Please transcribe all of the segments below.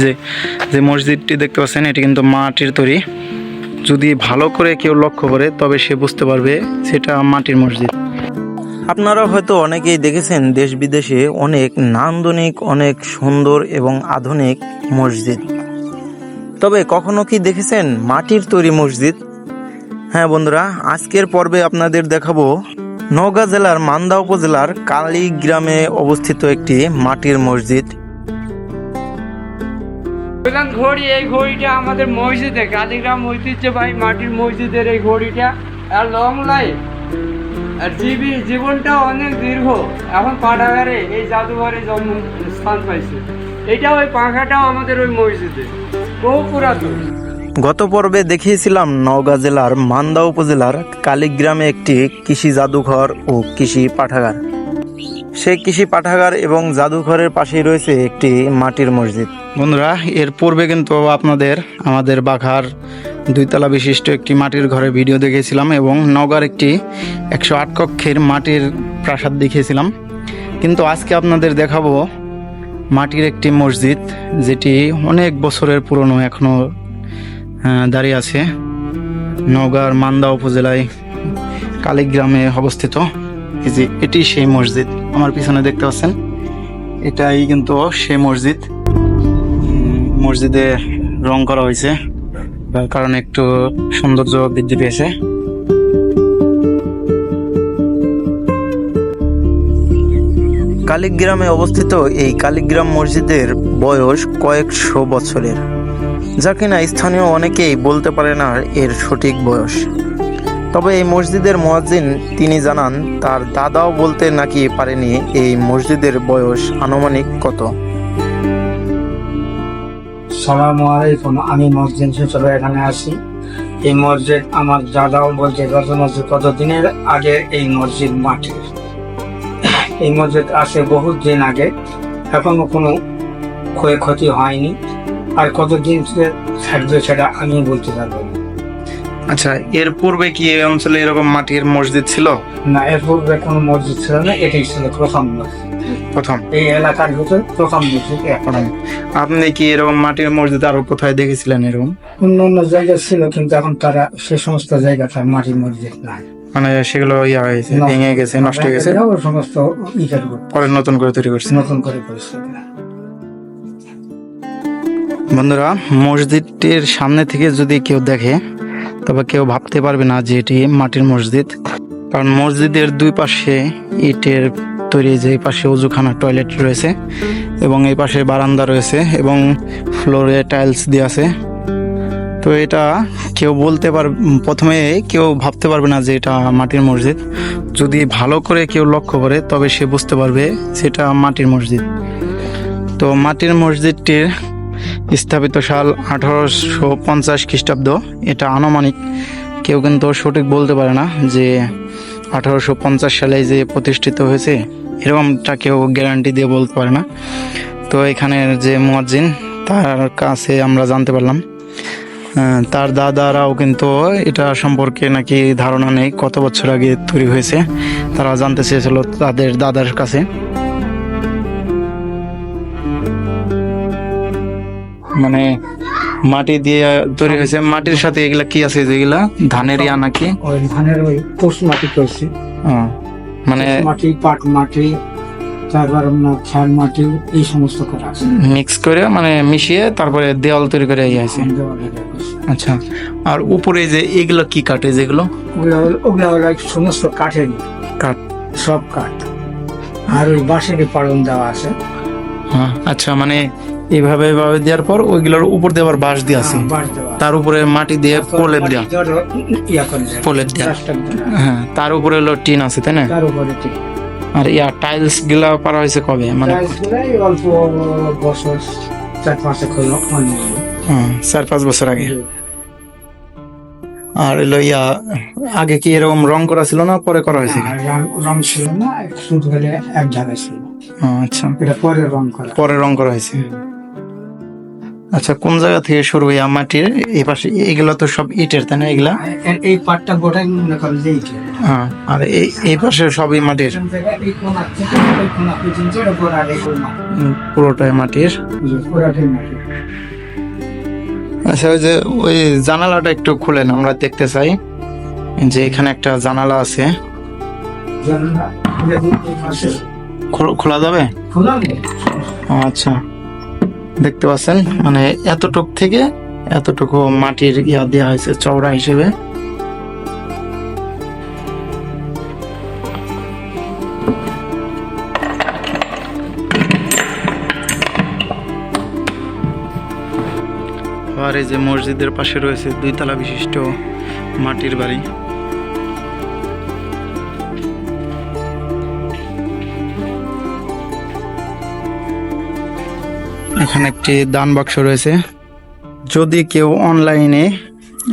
যে যে মসজিদটি দেখতে পাচ্ছেন, এটি কিন্তু মাটির তৈরি। যদি ভালো করে কেউ লক্ষ্য করে, তবে সে বুঝতে পারবে সেটা মাটির মসজিদ। আপনারা হয়তো অনেকেই দেখেছেন, দেশ বিদেশে অনেক নান্দনিক, অনেক সুন্দর এবং আধুনিক মসজিদ। তবে কখনো কি দেখেছেন মাটির তৈরি মসজিদ? হ্যাঁ বন্ধুরা, আজকের পর্বে আপনাদের দেখাবো নওগাঁ জেলার মান্দা উপজেলার কালী গ্রামে অবস্থিত একটি মাটির মসজিদ। বললাম, ঘড়ি, এই ঘড়িটা আমাদের মসজিদে, কালীগ্রাম ঐতিহ্যবাহী মাটির মসজিদের এই ঘড়িটা। আর লং লাইফ আর জীবী জীবনটা অনেক দীর্ঘ। এখন পাঠাগারে এই জাদুঘরে জন্ম, স্থান পাইছে। এটা ওই পাখাটাও আমাদের ওই মসজিদে। বহু পুরাতন। গত পর্বে দেখিয়েছিলাম নওগাঁ জেলার মান্দা উপজেলার কালীগ্রামে একটি কৃষি জাদুঘর ও কৃষি পাঠাগার। সেই কৃষি পাঠাগার এবং জাদুঘরের পাশেই রয়েছে একটি মাটির মসজিদ। বন্ধুরা, এর পূর্বে কিন্তু আপনাদের আমাদের বাঘার দুইতলা বিশিষ্ট একটি মাটির ঘরের ভিডিও দেখেছিলাম এবং নওগাঁর একটি একশো আট কক্ষের মাটির প্রাসাদ দেখিয়েছিলাম। কিন্তু আজকে আপনাদের দেখাবো মাটির একটি মসজিদ, যেটি অনেক বছরের পুরনো এখনও দাঁড়িয়ে আছে। নওগাঁর মান্দা উপজেলায় কালীগ্রামে অবস্থিত। এটি সেই মসজিদ। আমার পিছনে দেখতে পাচ্ছেন। এটাই কিন্তু সে মসজিদ। মসজিদে রং করা হয়েছে কারণে একটু সৌন্দর্য বৃদ্ধি পেয়েছে। কালিগ্রামে অবস্থিত এই কালীগ্রাম মসজিদের বয়স কয়েকশো বছরের। যা কিনা স্থানীয় অনেকেই বলতে পারে না এর সঠিক বয়স। তবে এই মসজিদের মুয়াজ্জিন তিনি জানান, তার দাদাও বলতে নাকি পারেনি এই মসজিদের বয়স আনুমানিক কত। সালাম আলাইকুম, আমি মসজিদ হিসেবে এখানে আসি। এই মসজিদ আমার দাদাও বলছে, গত মসজিদ কত দিনের আগে এই মসজিদ মাটির? এই মসজিদ আসে বহুত দিন আগে, এখনও কোনো ক্ষয়ক্ষতি হয়নি। আর কতদিন থেকে থাকবে সেটা আমি বলতে পারব না। আচ্ছা এর পূর্বে কি এই অঞ্চলে এরকম মাটির মসজিদ ছিল? না এর পূর্বে কোনো মসজিদ ছিল না এটাই ছিল প্রথম প্রথম? এই এলাকার ভিতরে প্রথম মসজিদ এখন আপনি কি এরকম মাটির মসজিদ আরও কোথায় দেখেছিলেন এরকম? অন্য অন্য জায়গা ছিল কিন্তু এখন তারা সে সমস্ত জায়গাটা মাটির মসজিদ নাই। মানে সেগুলো ইয়া হয়েছে ভেঙে গেছে নষ্ট হয়ে গেছে? সমস্ত পরে নতুন করে তৈরি করছে? নতুন করে পরিস্থিতি বন্ধুরা মসজিদটির সামনে থেকে যদি কেউ দেখে তবে কেউ ভাবতে পারবে না যে এটি মাটির মসজিদ। কারণ মসজিদের দুই পাশে ইটের তৈরি যে পাশে উজুখানা টয়লেট রয়েছে এবং এই পাশে বারান্দা রয়েছে এবং ফ্লোরে টাইলস দিয়ে আছে। তো এটা কেউ বলতে পার, প্রথমে কেউ ভাবতে পারবে না যে এটা মাটির মসজিদ। যদি ভালো করে কেউ লক্ষ্য করে, তবে সে বুঝতে পারবে সেটা মাটির মসজিদ। তো মাটির মসজিদটির স্থাপিত সাল আঠারোশো পঞ্চাশ খ্রিস্টাব্দ। এটা আনুমানিক, কেউ কিন্তু সঠিক বলতে পারে না যে আঠারোশো পঞ্চাশ সালে যে প্রতিষ্ঠিত হয়েছে, এরকমটা কেউ গ্যারান্টি দিয়ে বলতে পারে না। তো এখানের যে মুয়াজ্জিন, তার কাছে আমরা জানতে পারলাম তার দাদারাও কিন্তু এটা সম্পর্কে নাকি ধারণা নেই, কত বছর আগে তৈরি হয়েছে, তারা জানতে চেয়েছিল তাদের দাদার কাছে। মানে মাটি দিয়ে তৈরি হয়েছে। মাটির সাথে এগুলা কি আছে যেগুলা? ধানের ইয়া নাকি? ওই ধানের ওই পোষ মাটি করছি মানে মাটি পাট মাটি তারপর আপনার খ্যার মাটি এই সমস্ত করা আছে। মিক্স করে মানে মিশিয়ে তারপরে দেওয়াল তৈরি করে ইয়ে আছে। আচ্ছা আর উপরে যে এগুলো কি কাটে যেগুলো? ওগুলো সমস্ত কাঠের কাঠ। সব কাঠ। আর ওই বাঁশের পালন দেওয়া আছে। আচ্ছা মানে এইভাবে এভাবে দেওয়ার পর ওইগুলোর উপর দিয়ে আবার বাঁশ দিয়ে আছে। তার উপরে মাটি দিয়ে প্রলেপ দেওয়া। প্রলেপ দেওয়া। হ্যাঁ তার উপরে হলো টিন আছে তাই না? আর ইয়া টাইলসগুলা করা হয়েছে কবে? মানে অল্প বছর চার পাঁচে হ্যাঁ, চার পাঁচ বছর আগে। আর এলো ইয়া আগে কি এরকম রং করা ছিল না পরে করা হয়েছে? রং- ছিল না শুধু এক ছিল। আচ্ছা। এটা পরে রং করা। পরে রং করা হয়েছে। আচ্ছা কোন জায়গা থেকে শুরু হয় মাটির? এই পাশে এগুলো তো সব ইটের তাই না এগুলা? এই পাটটা গোটাই মনে করেন যে এইটা। হ্যাঁ আর এই এই পাশে সবই মাটির? কোণা। উম, পুরোটাই মাটির? আচ্ছা ওই যে ওই জানালাটা একটু খুলেন আমরা দেখতে চাই। যে এখানে একটা জানালা আছে। খোলা যাবে? খোলা আচ্ছা। দেখতে পাচ্ছেন? মানে এতটুক থেকে এতটুকু মাটির ইয়া দেওয়া হয়েছে, চওড়া হিসেবে। আর এই যে মসজিদের পাশে রয়েছে দুই দুইতলা বিশিষ্ট মাটির বাড়ি। এখানে একটি দান বাক্স রয়েছে। যদি কেউ অনলাইনে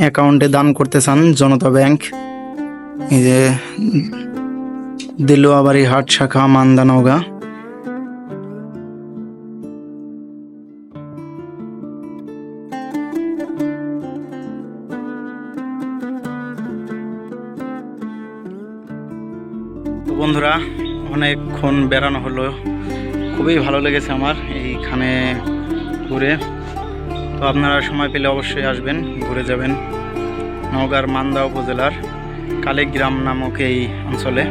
অ্যাকাউন্টে দান করতে চান, জনতা ব্যাংক, এই যে দিলুয়াবাড়ি হাট শাখা মান্দানৌগা বন্ধুরা, অনেকক্ষণ বেড়ানো হলো। খুবই ভালো লেগেছে আমার এইখানে ঘুরে। তো আপনারা সময় পেলে অবশ্যই আসবেন, ঘুরে যাবেন। নওগাঁর মান্দা উপজেলার কালিগ্রাম নামক এই অঞ্চলে।